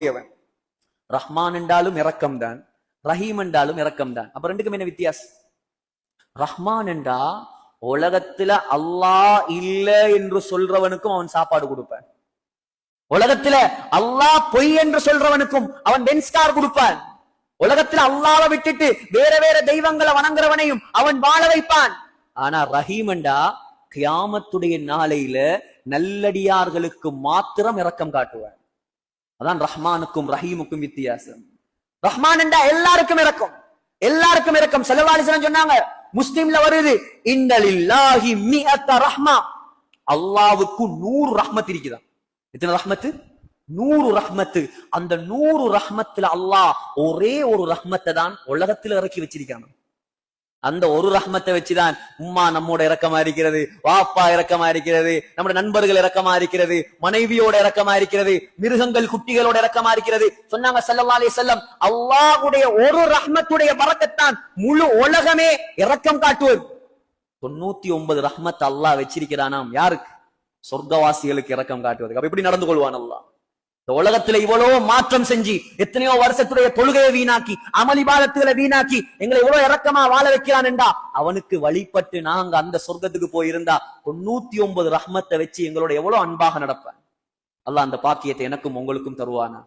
உடையவன் ரஹ்மான் என்றாலும் இரக்கம் தான் ரஹீம் என்றாலும் இரக்கம் தான் அப்ப ரெண்டுக்கும் என்ன வித்தியாசம்? ரஹ்மான் என்றா உலகத்துல அல்லாஹ் இல்ல என்று சொல்றவனுக்கும் அவன் சாப்பாடு கொடுப்பான். உலகத்துல அல்லாஹ் பொய் என்று சொல்றவனுக்கும் அவன் பென்ஸ்கார் கொடுப்பான். உலகத்துல அல்லாவை விட்டுட்டு வேற வேற தெய்வங்களை வணங்குறவனையும் அவன் வாழ வைப்பான். ஆனா ரஹீமண்டா கியாமத்துடைய நாளையில நல்லடியார்களுக்கு மாத்திரம் இரக்கம் காட்டுவான். அதான் ரஹ்மானுக்கும் ரஹீமுக்கும் வித்தியாசம். ரஹ்மான் என்றா எல்லாருக்கும் இறக்கும். எல்லாருக்கும் இறக்கம். செலவாலிசனம் சொன்னாங்க முஸ்லீம்ல வருது இன்னலில்லாஹி மிஅத்த ரஹ்மா. அல்லாவுக்கு நூறு ரஹ்மத் இருக்குதான் எத்தனை ரஹ்மத்து? நூறு ரஹ்மத்து. அந்த நூறு ரஹ்மத்துல அல்லாஹ் ஒரே ஒரு ரஹ்மத்தை தான் உலகத்துல இறக்கி வச்சிருக்காங்க அந்த ஒரு ரஹ்மத்தை வச்சுதான் உம்மா நம்மோட இறக்கமா இருக்கிறது வாப்பா இறக்கமா இருக்கிறது நம்முடைய நண்பர்கள் இறக்கமா இருக்கிறது மனைவியோட இறக்கமா இருக்கிறது மிருகங்கள் குட்டிகளோட இறக்கமா இருக்கிறது சொன்னாங்க ஸல்லல்லாஹு அலி செல்லம் அல்லாஹ்வுடைய ஒரு ரஹ்மத்துடைய பறக்கத்தான் முழு உலகமே இறக்கம் காட்டுவது. தொண்ணூத்தி ஒன்பது ரஹ்மத் அல்லாஹ் வச்சிருக்கிறானாம். யாருக்கு? சொர்க்கவாசிகளுக்கு இறக்கம் காட்டுவதுக்கு அப்ப எப்படி நடந்து கொள்வான் அல்லாஹ்? இந்த உலகத்துல இவ்வளவு மாற்றம் செஞ்சு எத்தனையோ வருஷத்துடைய தொழுகையை வீணாக்கி அமளிபாதத்துகளை வீணாக்கி எங்களை இவ்வளவு இறக்கமா வாழ வைக்கிறான் என்றா அவனுக்கு வழிபட்டு நாங்க அந்த சொர்க்கத்துக்கு போயிருந்தா தொண்ணூத்தி ஒன்பது ரஹ்மத்தை வச்சு எங்களோட எவ்வளவு அன்பாக நடப்பேன். அல்லாஹ் அந்த பாக்கியத்தை எனக்கும் உங்களுக்கும் தருவானாக.